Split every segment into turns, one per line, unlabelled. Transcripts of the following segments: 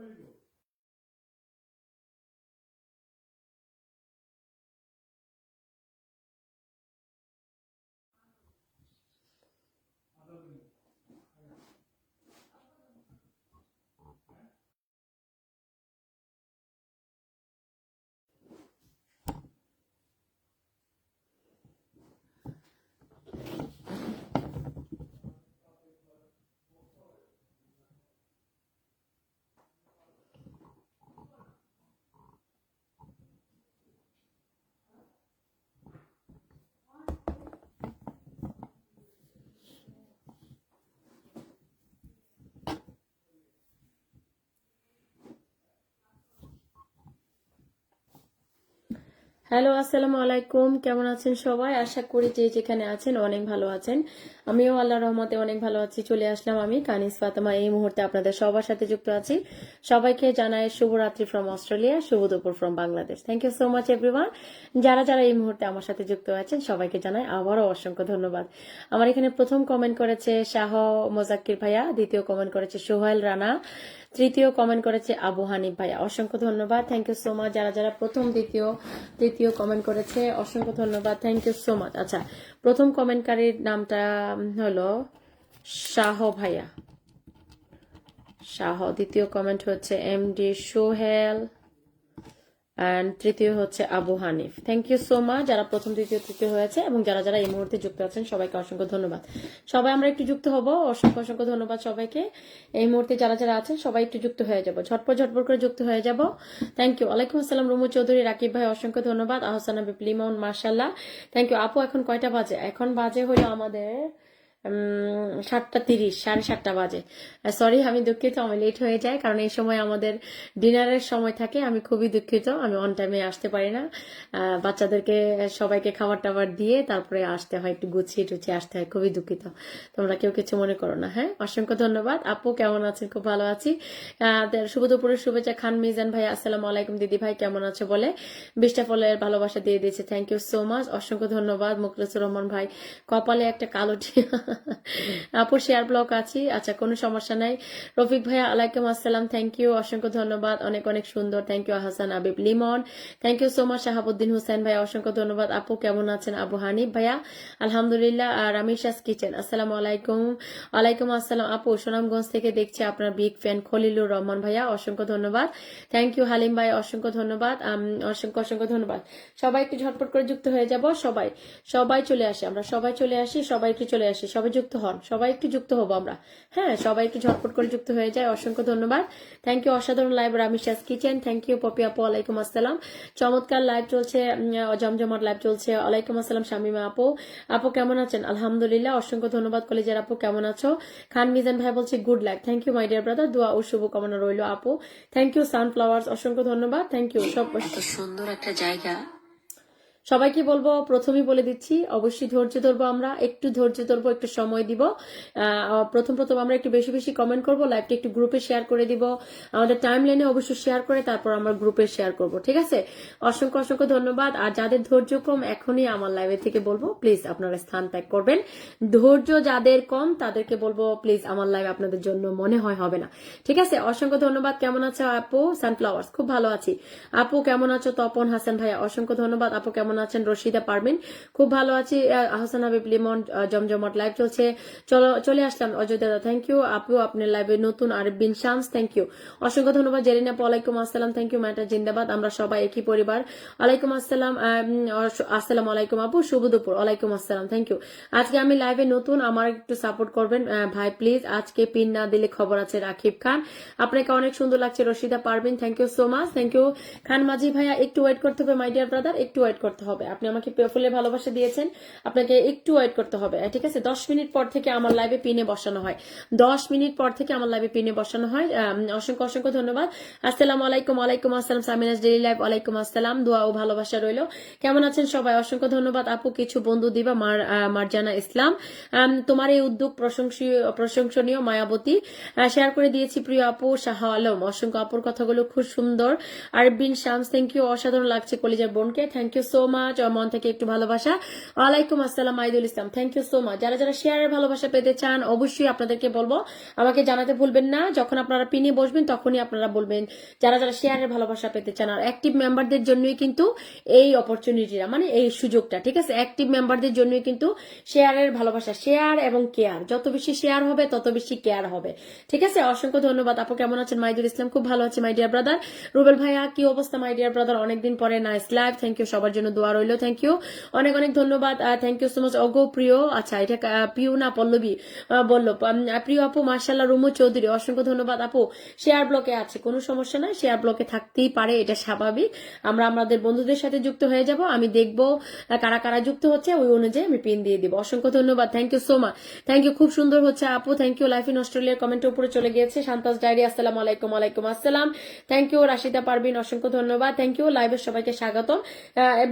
failure. Hello আসসালামু আলাইকুম কেমন আছেন সবাই আশা করি যে যেখানে আছেন অনেক ভালো আছেন আমিও আল্লাহ রহমতে অনেক ভালো আছি চলে আসলাম আমি কানিস ফাতেমা এই মুহূর্তে আপনাদের সবার সাথে যুক্ত আছি সবাইকে জানাই শুভরাত্রি ফ্রম অস্ট্রেলিয়া শুভ দুপুর from Bangladesh thank you so much everyone যারা যারা এই মুহূর্তে আমার সাথে যুক্ত আছেন সবাইকে জানাই আবারও অসংখ্য ধন্যবাদ আমার এখানে প্রথম কমেন্ট করেছে শাহ মোজাক্কির ভাইয়া দ্বিতীয় কমেন্ট করেছে সোহেল রানা তৃতীয় কমেন্ট করেছে আবু হানিফ ভাই অসংখ্য ধন্যবাদ থ্যাংক ইউ সো মাচ যারা যারা প্রথম দ্বিতীয় তৃতীয় কমেন্ট করেছে অসংখ্য ধন্যবাদ থ্যাংক ইউ সো মাচ আচ্ছা প্রথম কমেন্টকারীর নামটা হলো শাহ ভাইয়া শাহ দ্বিতীয় কমেন্ট হচ্ছে এম ডি সোহেল অ্যান্ড তৃতীয় হচ্ছে Abu Hanif thank you so much যারা প্রথম দ্বিতীয় তৃতীয় হয়েছে এবং যারা যারা এই মুহূর্তে যুক্ত আছেন সবাইকে অসংখ্য ধন্যবাদ সবাই আমরা একটু যুক্ত হব অসংখ্য অসংখ্য ধন্যবাদ সবাইকে এই মুহূর্তে যারা যারা আছেন সবাই একটু যুক্ত হয়ে যাব ঝটপট ঝটপট করে যুক্ত হয়ে যাব থ্যাংক ইউ আলাইকুম আসসালাম রুমু চৌধুরী রাকিব ভাই অসংখ্য ধন্যবাদ আহসান হাবিব লিমন মার্শাল্লাহ থ্যাংক ইউ আপু এখন কয়টা বাজে এখন বাজে হলো আমাদের সাতটা তিরিশ সাড়ে সাতটা বাজে সরি আমি দুঃখিত আমি লেট হয়ে যায় কারণ এই সময় আমাদের ডিনারের সময় থাকে আমি খুবই দুঃখিত আমি অন টাইমে আসতে পারি না বাচ্চাদেরকে সবাইকে খাবার টাবার দিয়ে তারপরে আসতে হয় একটু গুছিয়ে টুছিয়ে আসতে হয় খুবই দুঃখিত তোমরা কেউ কিছু মনে করো না হ্যাঁ অসংখ্য ধন্যবাদ আপু কেমন আছেন খুব ভালো আছি শুভ দুপুরের শুভেচ্ছা খান মিজান ভাই আসসালাম আলাইকুম দিদি ভাই কেমন আছো বলে বিষ্টা ফলের ভালোবাসা দিয়ে দিয়েছে থ্যাংক ইউ সো মাচ অসংখ্য ধন্যবাদ মুখলেসুর রহমান ভাই কপালে একটা কালো টিয়া আপুর শেয়ার ব্লক আছি আচ্ছা কোনো সমস্যা নাই রফিক ভাইয়া আলাইকুম আসসালাম থ্যাংক ইউ অসংখ্য ধন্যবাদ অনেক অনেক সুন্দর thank you Ahsan Abib Limon thank you so much Shahabuddin Hossain ভাইয়া অসংখ্য ধন্যবাদ আপু কেমন আছেন আবু হানিফ ভাইয়া আলহামদুলিল্লাহ আর রামিশাস কিচেন আসসালাম আলাইকুম আলাইকুম আসসালাম আপু সুনামগঞ্জ থেকে দেখছি আপনার বিগ ফ্যান খলিলুর রহমান ভাইয়া অসংখ্য ধন্যবাদ থ্যাংক ইউ হালিম ভাই অসংখ্য ধন্যবাদ অসংখ্য অসংখ্য ধন্যবাদ সবাই একটু ঝটপট করে যুক্ত হয়ে যাব সবাই সবাই চলে আসি আমরা সবাই চলে আসি সবাই একটু চলে আসি সবাই যুক্ত হন সবাই একটু যুক্ত হবো আমরা হ্যাঁ সবাই একটু ঝটপট করে যুক্ত হয়ে যায় অসংখ্য ধন্যবাদ থ্যাংক ইউ অসাধারণ live Ramisha's kitchen thank you Popi আপু আলাইকুম আসসালাম চমৎকার লাইভ চলছে জমজমাট লাইভ চলছে আলাইকুম আসসালাম শামিমা আপু আপু কেমন আছেন আলহামদুলিল্লাহ অসংখ্য ধন্যবাদ কলেজের আপু কেমন আছো খান মিজান ভাই বলছে good like thank you my dear brother দোয়া ও শুভকামনা রইল আপু থ্যাংক ইউ সানফ্লাওয়ার্স অসংখ্য ধন্যবাদ থ্যাংক ইউ সব সুন্দর একটা জায়গা সবাইকে বলবো প্রথমেই বলে দিচ্ছি অবশ্যই ধৈর্য ধরবো আমরা একটু ধৈর্য ধরবো একটু সময় দিব প্রথম প্রথম আমরা একটু বেশি বেশি কমেন্ট করবো লাইভটা একটু গ্রুপে শেয়ার করে দিব আমাদের টাইম লাইনে অবশ্যই শেয়ার করে তারপর আমরা গ্রুপে শেয়ার করব ঠিক আছে অসংখ্য অসংখ্য ধন্যবাদ আর যাদের ধৈর্য কম এখনই আমার লাইভে থেকে বলবো প্লিজ আপনারা স্থান ত্যাগ করবেন ধৈর্য যাদের কম তাদেরকে বলবো প্লিজ আমার লাইভ আপনাদের জন্য মনে হয় হবে না ঠিক আছে অসংখ্য ধন্যবাদ কেমন আছো আপু সানফ্লাওয়ার্স খুব ভালো আছি আপু কেমন আছো তপন হাসান ভাইয়া অসংখ্য ধন্যবাদ আপু কেমন কেমন আছেন রশিদা পারবেন খুব ভালো আছি আহসান হাবিব লিমন জমজমট লাইভ চলছে চলে আসলাম অজয় দাদা থ্যাংক ইউ আপু আপনার লাইভে নতুন আর বিন শামস থ্যাংক ইউ অসংখ্য ধন্যবাদ জেরিনা আলাইকুম আসসালাম থ্যাংক ইউ ম্যাটা জিন্দাবাদ আমরা সবাই একই পরিবার আলাইকুম আসসালাম আসসালাম আলাইকুম আপু শুভ দুপুর আলাইকুম আসসালাম থ্যাংক ইউ আজকে আমি লাইভে নতুন আমার একটু সাপোর্ট করবেন ভাই প্লিজ আজকে পিন না দিলে খবর আছে রাকিব খান আপনাকে অনেক সুন্দর লাগছে রশিদা পারবেন thank you so much thank you Khan Majhi ভাইয়া একটু ওয়েট করতে হবে মাই ডিয়ার ব্রাদার একটু ওয়েট করতে করতে হবে আপনি আমাকে ফুলে ভালোবাসা দিয়েছেন আপনাকে একটু ওয়েট করতে হবে ঠিক আছে দশ মিনিট পর থেকে আমার লাইভে পিনে বসানো হয় দশ মিনিট পর থেকে আমার লাইভে পিনে বসানো হয় অসংখ্য অসংখ্য ধন্যবাদ আসসালাম আলাইকুম আলাইকুম আসসালাম সামিনাজ ডেলি লাইভ আলাইকুম আসসালাম দোয়া ও ভালোবাসা রইল কেমন আছেন সবাই অসংখ্য ধন্যবাদ আপু কিছু বন্ধু দিবা মারজানা ইসলাম তোমার এই উদ্যোগ প্রশংসনীয় মায়াবতী শেয়ার করে দিয়েছি প্রিয় আপু শাহ আলম অসংখ্য আপুর কথাগুলো খুব সুন্দর বিন শামস থ্যাংক ইউ অসাধারণ লাগছে কলিজার বোনকে থ্যাংক ইউ সো মাচ আমার মন থেকে একটু ভালোবাসা ওয়ালাইকুম আসসালাম Aidul Islam thank you so much যারা যারা শেয়ারের ভালোবাসা পেতে চান অবশ্যই আপনাদেরকে বলবো আমাকে জানাতে ভুলবেন না যখন আপনারা পিনে বসবেন তখনই আপনারা বলবেন যারা যারা শেয়ারের ভালোবাসা পেতে চান আর অ্যাক্টিভ মেম্বারদের জন্যই কিন্তু এই অপরচুনিটিটা মানে এই সুযোগটা ঠিক আছে অ্যাক্টিভ মেম্বারদের জন্যই কিন্তু শেয়ারের ভালোবাসা শেয়ার এবং কেয়ার যত বেশি শেয়ার হবে তত বেশি কেয়ার হবে ঠিক আছে অসংখ্য ধন্যবাদ আপু কেমন আছেন মাইদুল ইসলাম খুব ভালো আছে মাই ডিয়ার ব্রাদার রুবেল ভাইয়া কি অবস্থা মাই ডিয়ার ব্রাদার অনেকদিন পরে নাইস লাইভ থ্যাংক ইউ সবার জন্য দোয়া রইল থ্যাংক ইউ অনেক অনেক ধন্যবাদ থ্যাংক ইউ সো মাচ অগো প্রিয় আচ্ছা এটা প্রিয় না পল্লবী বললো প্রিয় আপু মার্শাল্লাহ রুমু চৌধুরী অসংখ্য ধন্যবাদ আপু শেয়ার ব্লকে আছে কোনো সমস্যা নাই শেয়ার ব্লকে থাকতেই পারে এটা স্বাভাবিক আমরা আমাদের বন্ধুদের সাথে যুক্ত হয়ে যাব আমি দেখব কারা কারা যুক্ত হচ্ছে ওই অনুযায়ী আমি পিন দিয়ে দিব অসংখ্য ধন্যবাদ thank you so much thank you খুব সুন্দর হচ্ছে আপু থ্যাংক ইউ লাইফ ইন অস্ট্রেলিয়ার কমেন্টের উপরে চলে গিয়েছে শান্তাস ডায়েরি আসসালাম আলাইকুম আলাইকুম আসসালাম থ্যাংক ইউ রাশিদা পারবিন অসংখ্য ধন্যবাদ থ্যাংক ইউ লাইভের সবাইকে স্বাগত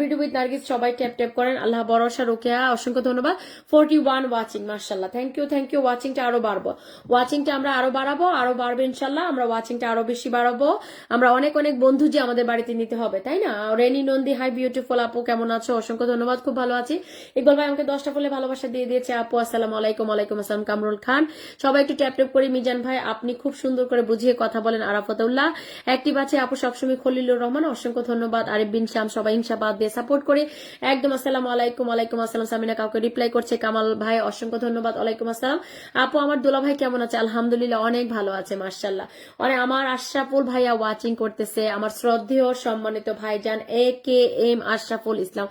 ভিডিও উইথ নার্গিস সবাই ট্যাপ ট্যাপ করেন আল্লাহ বরসা রোকেয়া অসংখ্য ধন্যবাদ ফোরটি ওয়ান ওয়াচিং মার্শাল্লাহ থ্যাংক ইউ থ্যাংক ইউ ওয়াচিংটা আরো বাড়বো ওয়াচিংটা আমরা আরো বাড়াবো আরো বাড়বে ইনশাল্লাহ আমরা ওয়াচিংটা আরো বেশি বাড়াবো আমরা অনেক অনেক বন্ধু যে আমাদের বাড়িতে নিতে হবে তাই না রেনি নন্দী হাই বিউটিফুল আপু কেমন আছো অসংখ্য ধন্যবাদ খুব ভালো আছি ইকবাল ভাই আমাকে দশটা ফুলে ভালোবাসা দিয়ে দিয়েছে আপু আসসালাম আলাইকুম আলাইকুম আসসালাম কামরুল খান সবাই একটু ট্যাপ ট্যাপ করি মিজান ভাই আপনি খুব সুন্দর করে বুঝিয়ে কথা বলেন আরাফাতুল্লাহ একটি বাচ্চা আপু সবসময় খলিলুর রহমান অসংখ্য ধন্যবাদ আরিফ বিন শাম সবাই হিংসা বাদ দিয়ে সাপোর্ট করে একদম আসসালাম আলাইকুম আলাইকুম আসসালাম সামিনা কাউকে রিপ্লাই করছে কামাল ভাই অসংখ্য ধন্যবাদ আলাইকুম আসসালাম আপু আমার দোলা ভাই কেমন আছে আলহামদুলিল্লাহ অনেক ভালো আছে মার্শাল্লাহ অনেক আমার আশরাফুল ভাইয়া ওয়াচিং করতেছে আমার শ্রদ্ধেয় সম্মানিত ভাইজান A K M Ashraful Islam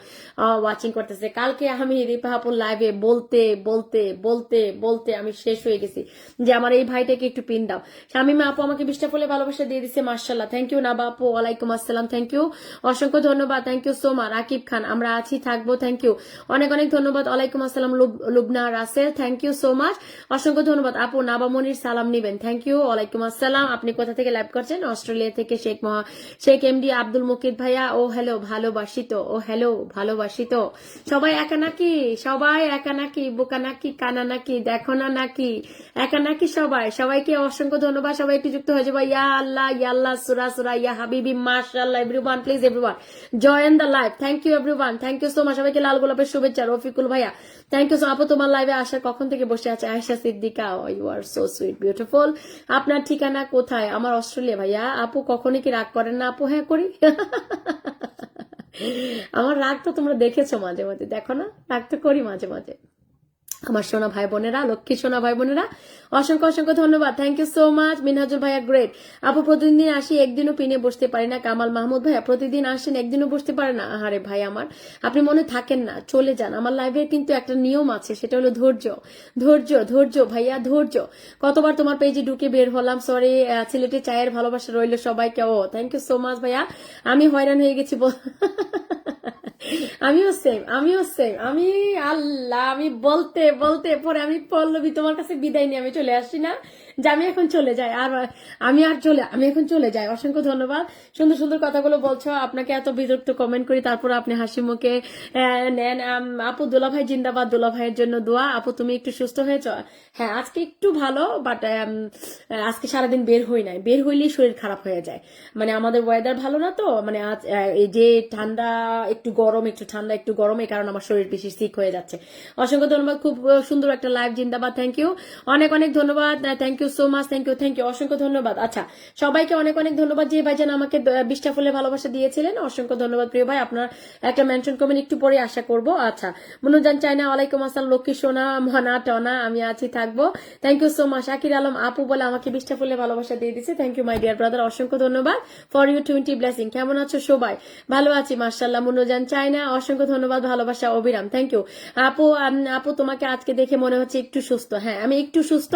watching করতেছে কালকে আমি রিপাহাপুর লাইভে বলতে বলতে বলতে বলতে আমি শেষ হয়ে গেছি যে আমার এই ভাইটাকে একটু পিন দাও শামিমা আপু আমাকে বিশটা ফুলে ভালোবাসা দিয়ে দিচ্ছে মার্শাল্লাহ থ্যাংক ইউ নাবা আপু আলাইকুম আসসালাম থ্যাংক ইউ অসংখ্য ধন্যবাদ thank you so much Sakib Khan আমরা আছি থাকবো থ্যাংক ইউ অনেক অনেক ধন্যবাদ ওয়ালাইকুম আসসালাম Lubna Rasel thank you so much অসংখ্য ধন্যবাদ আপু নাবামনির সালাম নেবেন থ্যাংক ইউ ওয়ালাইকুম আসসালাম আপনি কোথা থেকে লাইভ করছেন অস্ট্রেলিয়া থেকে শেখ মহা শেখ এম ডি আব্দুল মুকিদ ভাইয়া ও হ্যালো ভালোবাসিত ও হ্যালো ভালোবাসিত সবাই একা নাকি সবাই একা নাকি বোকা নাকি কানা নাকি দেখো না নাকি একা নাকি সবাই সবাইকে অসংখ্য ধন্যবাদ সবাই একটু যুক্ত হয়ে যাবো ইয়া আল্লাহ ইয়া আল্লাহ সুরা সুরা ইয়া হাবিবি মাশাল্লাহ everyone please everyone join the live thank thank you everyone thank you so much সবাইকে লাল গোলাপের শুভেচ্ছা রফিকুল ভাইয়া থ্যাংক ইউ সো আপু তোমার লাইভে আসার কখন থেকে বসে আছে Ayesha Siddika you are so sweet beautiful আপনার ঠিকানা কোথায় আমার অস্ট্রেলিয়া ভাইয়া আপু কখনই কি রাগ করেন না আপু হ্যাঁ করি আমার রাগ তো তোমরা দেখেছো মাঝে মাঝে দেখো না রাগ তো করি মাঝে মাঝে আমার সোনা ভাই বোনেরা লক্ষ্মী সোনা ভাই বোনেরা অসংখ্য অসংখ্য ধন্যবাদ thank you so much Minhajul ভাইয়া গ্রেট আপু প্রতিদিন আসি একদিনও পিনে বসতে পারি না কামাল মাহমুদ ভাইয়া প্রতিদিন আসেন একদিনও বসতে পারে না আহারে ভাই আমার আপনি মনে থাকেন না চলে যান আমার লাইফের কিন্তু একটা নিয়ম আছে সেটা হলো ধৈর্য ধৈর্য ধৈর্য ভাইয়া ধৈর্য কতবার তোমার পেজে ঢুকে বের হলাম সরি সিলেটে চায়ের ভালোবাসা রইল সবাইকে ও থ্যাংক ইউ সো মাচ ভাইয়া আমি হয়রান হয়ে গেছি আমিও সেম আমিও সেম আমি আল্লাহ আমি বলতে বলতে পরে আমি পল্লবী তোমার কাছে বিদায় নিয়ে আমি চলে আসি না যে আমি এখন চলে যাই আর আমি আর চলে আমি এখন চলে যাই অসংখ্য ধন্যবাদ সুন্দর সুন্দর কথাগুলো বলছো আপনাকে এত বিরক্ত কমেন্ট করি তারপর আপনি হাসি মুখে নেন আপু দুলাভাই জিন্দাবাদ ভাইয়ের জন্য দোয়া আপু তুমি একটু সুস্থ হয়েছ হ্যাঁ আজকে একটু ভালো বাট আজকে সারাদিন বের হই নাই বের হইলেই শরীর খারাপ হয়ে যায় মানে আমাদের ওয়েদার ভালো না তো মানে আজ এই যে ঠান্ডা একটু গরম একটু ঠান্ডা একটু গরমে কারণ আমার শরীর বেশি সিক হয়ে যাচ্ছে অসংখ্য ধন্যবাদ খুব সুন্দর একটা লাইভ জিন্দাবাদ থ্যাংক ইউ অনেক অনেক ধন্যবাদ thank you so much thank you thank you অসংখ্য ধন্যবাদ আচ্ছা সবাইকে অনেক অনেক ধন্যবাদ যে ভাইজান আমাকে বিশটা ফুলে ভালোবাসা দিয়েছিলেন অসংখ্য ধন্যবাদ প্রিয় ভাই আপনার একটা মেনশন করবেন একটু পরে আশা করবো আচ্ছা মনুজান চাইনা ওয়ালাইকুম আসসালাম লক্ষ্মী সোনা মনা টনা আমি আছি থাকবো thank you so much Akir Alam আপু বলে আমাকে বিশটা ফুলে ভালোবাসা দিয়ে দিচ্ছে thank you my dear brother অসংখ্য ধন্যবাদ ফর ইউ টোয়েন্টি ব্লেসিং কেমন আছো সবাই ভালো আছি মার্শাল্লাহ মনুজান চাইনা অসংখ্য ধন্যবাদ ভালোবাসা অবিরাম থ্যাংক ইউ আপু আপু তোমাকে আজকে দেখে মনে হচ্ছে একটু সুস্থ হ্যাঁ আমি একটু সুস্থ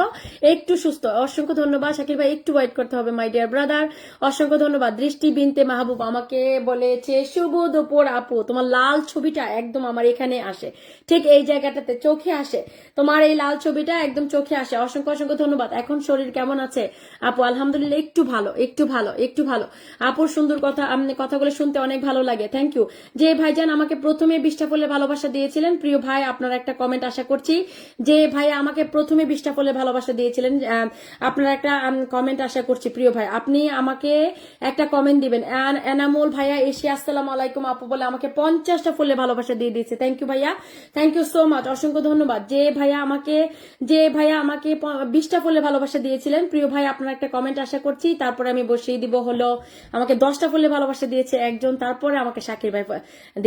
একটু সুস্থ অসংখ্য ধন্যবাদ শাকিল ভাই একটু ওয়েট করতে হবে মাই ডিয়ার ব্রাদার অসংখ্য ধন্যবাদ দৃষ্টি বিনতে মাহবুব আমাকে বলেছে শুভ দুপুর আপু তোমার লাল ছবিটা একদম আমার এখানে আসে ঠিক এই জায়গাটাতে চোখে আসে তোমার এই লাল ছবিটা একদম চোখে আসে অসংখ্য অসংখ্য ধন্যবাদ এখন শরীর কেমন আছে আপু আলহামদুলিল্লাহ একটু ভালো একটু ভালো একটু ভালো আপুর সুন্দর কথা কথাগুলো শুনতে অনেক ভালো লাগে থ্যাংক ইউ যে ভাইজান আমাকে আমাকে প্রথমে বিষ্ঠা ফলে ভালোবাসা দিয়েছিলেন প্রিয় ভাই আপনার একটা কমেন্ট আশা করছি যে ভাই আমাকে প্রথমে বিষ্ঠা ফলে ভালোবাসা দিয়েছিলেন আপনার একটা কমেন্ট আশা করছি প্রিয় ভাই আপনি আমাকে একটা কমেন্ট দিবেন এনামোল ভাইয়া এসে আসসালাম আলাইকুম আপু বলে আমাকে পঞ্চাশটা ফুলে ভালোবাসা দিয়ে দিয়েছে থ্যাংক ইউ ভাইয়া থ্যাংক ইউ সো মাচ অসংখ্য ধন্যবাদ যে ভাইয়া আমাকে যে ভাইয়া আমাকে বিশটা ফুলে ভালোবাসা দিয়েছিলেন প্রিয় ভাই আপনার একটা কমেন্ট আশা করছি তারপরে আমি বসিয়ে দিব হলো আমাকে দশটা ফুলে ভালোবাসা দিয়েছে একজন তারপরে আমাকে সাকিব ভাই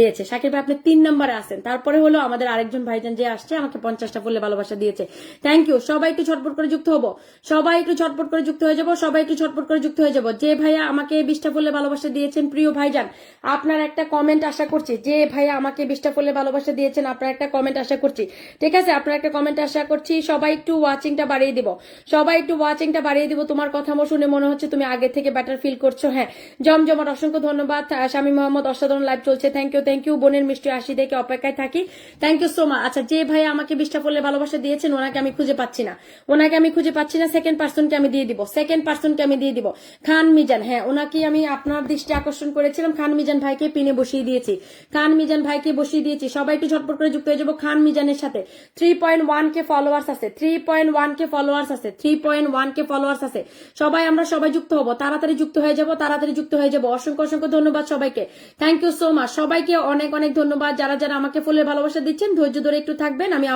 দিয়েছে শাকির ভাই আপনি তিন নম্বরে আসেন তারপরে হলো আমাদের আরেকজন ভাইজান যে আসছে আমাকে পঞ্চাশটা ফুলে ভালোবাসা দিয়েছে থ্যাংক ইউ সবাই একটু ছটপট করে যুক্ত হবো সবাই একটু ছটপট করে যুক্ত হয়ে যাবো সবাই একটু ছটপট করে যুক্ত হয়ে যাবো যে ভাইয়া আমাকে বিশটা ফুলে ভালোবাসা দিয়েছেন প্রিয় ভাইজান আপনার একটা কমেন্ট আশা করছি যে ভাইয়া আমাকে বিশটা ফুলে ভালোবাসা দিয়েছেন আপনার একটা কমেন্ট আশা করছি ঠিক আছে আপনার একটা কমেন্ট আশা করছি সবাই একটু ওয়াচিংটা বাড়িয়ে দিব সবাই একটু ওয়াচিংটা বাড়িয়ে দিব তোমার কথা শুনে মনে হচ্ছে তুমি আগে থেকে বেটার ফিল করছো হ্যাঁ জমজমার অসংখ্য ধন্যবাদ স্বামী মোহাম্মদ অসাধারণ লাইভ চলছে থ্যাংক ইউ থ্যাংক ইউ বোনের মিষ্টি আসি দেখে অপেক্ষায় থাকি থ্যাংক ইউ সো মাচ আচ্ছা যে ভাই আমাকে বিশটা পড়লে ভালোবাসা দিয়েছেন ওনাকে আমি খুঁজে পাচ্ছি না ওনাকে আমি খুঁজে পাচ্ছি না সেকেন্ড পার্সনকে আমি দিয়ে দিব সেকেন্ড পার্সনকে আমি দিয়ে দিব খান মিজান হ্যাঁ ওনাকে আমি আপনার দৃষ্টি আকর্ষণ করেছিলাম খান মিজান ভাইকে পিনে বসিয়ে দিয়েছি খান মিজান ভাইকে বসিয়ে দিয়েছি সবাই একটু ঝটপট করে যুক্ত হয়ে যাবো খান মিজানের সাথে three point one K followers আছে three point one K followers আছে three point one K followers আছে সবাই আমরা সবাই যুক্ত হবো তাড়াতাড়ি যুক্ত হয়ে যাবো তাড়াতাড়ি যুক্ত হয়ে যাবো অসংখ্য অসংখ্য ধন্যবাদ সবাইকে থ্যাংক ইউ সো মাচ সবাইকে অনেক অনেক ধন্যবাদ যারা যারা আমাকে ফুলের ভালোবাসা দিচ্ছেন ধৈর্য ধরে একটু থাকবেন আমি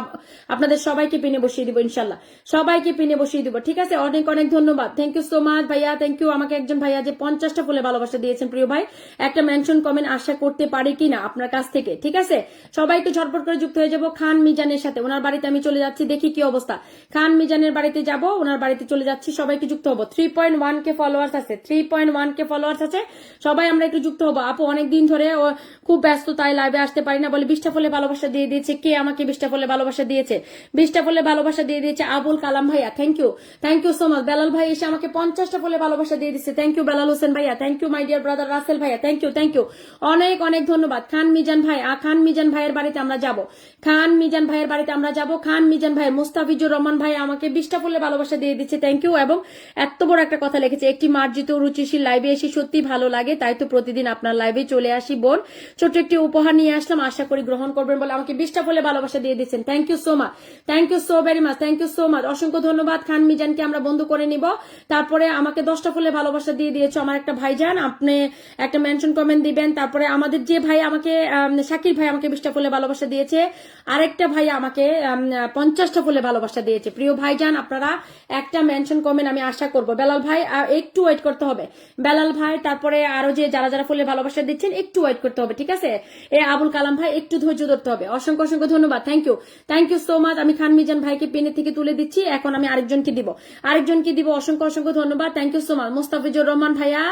আপনাদের সবাইকে পিনে বসিয়ে দিব ইনশাল্লাহ সবাইকে পিনে বসিয়ে দিব ঠিক আছে অনেক অনেক ধন্যবাদ থ্যাংক ইউ সো মাচ ভাইয়া থ্যাংক ইউ আমাকে একজন ভাইয়া যে পঞ্চাশটা ফুলের ভালোবাসা দিয়েছেন প্রিয় ভাই একটা মেনশন কমেন্ট আশা করতে পারি কিনা আপনার কাছ থেকে ঠিক আছে সবাই একটু ঝটপট করে যুক্ত হয়ে যাব খান মিজানের সাথে ওনার বাড়িতে আমি চলে যাচ্ছি দেখি কি অবস্থা খান মিজানের বাড়িতে যাব ওনার বাড়িতে চলে যাচ্ছি সবাইকে যুক্ত হবো three point one K followers আছে three point one K followers আছে সবাই আমরা একটু যুক্ত হবো আপু অনেকদিন ধরে খুব ব্যস্ততা তাই লাইভে আসতে পারি না বলে বিশটা ফলে ভালোবাসা দিয়ে দিয়েছে কে আমাকে বিশটা ফলে ভালোবাসা দিয়েছে বিশটা ফলে ভালোবাসা দিয়ে দিয়েছে আবুল কালাম ভাইয়া thank you thank you so much Belal ভাই এসে আমাকে পঞ্চাশটা ফলে ভালোবাসা দিয়ে দিচ্ছে থ্যাংক ইউ বেলাল হোসেন ভাইয়া thank you my dear brother Rasel ভাইয়া থ্যাংক ইউ থ্যাংক ইউ অনেক অনেক ধন্যবাদ খান মিজান ভাই আ খান মিজান ভাইয়ের বাড়িতে আমরা যাব খান মিজান ভাইয়ের বাড়িতে আমরা যাব খান মিজান ভাই মুস্তাফিজুর রহমান ভাই আমাকে বিশটা ফলে ভালোবাসা দিয়ে দিচ্ছে থ্যাংক ইউ এবং এত বড় একটা কথা লিখেছে একটি মার্জিত রুচিশীল লাইভে এসে সত্যি ভালো লাগে তাই তো প্রতিদিন আপনার লাইভে চলে আসি বোন ছোট্ট একটি উপ উপহার নিয়ে আসলাম আশা করি গ্রহণ করবেন বলে আমাকে বিশটা ফলে ভালোবাসা দিয়ে দিচ্ছেন thank you so much thank you so very much thank you so much অসংখ্য ধন্যবাদ খান মিজানকে আমরা বন্ধু করে নিব তারপরে আমাকে দশটা ফুলে ভালোবাসা দিয়ে দিয়েছ আমার একটা ভাই যান আপনি একটা মেনশন কমেন্ট দিবেন তারপরে আমাদের যে ভাই আমাকে শাকির ভাই আমাকে বিশটা ফলে ভালোবাসা দিয়েছে আরেকটা ভাই আমাকে পঞ্চাশটা ফলে ভালোবাসা দিয়েছে প্রিয় ভাই যান আপনারা একটা মেনশন কমেন্ট আমি আশা করব বেলাল ভাই একটু ওয়েট করতে হবে বেলাল ভাই তারপরে আরো যে যারা যারা ফুলে ভালোবাসা দিচ্ছেন একটু ওয়েট করতে হবে ঠিক আছে এ আবুল কালাম ভাই একটু ধৈর্য ধরতে হবে অসংখ্য অসংখ্য ধন্যবাদ thank you thank you so much আমি খান মিজান ভাইকে পেনে থেকে তুলে দিচ্ছি এখন আমি আরেকজনকে দিব আরেকজনকে দিব অসংখ্য অসংখ্য ধন্যবাদ thank you so much Mostafizur Rahman ভাইয়া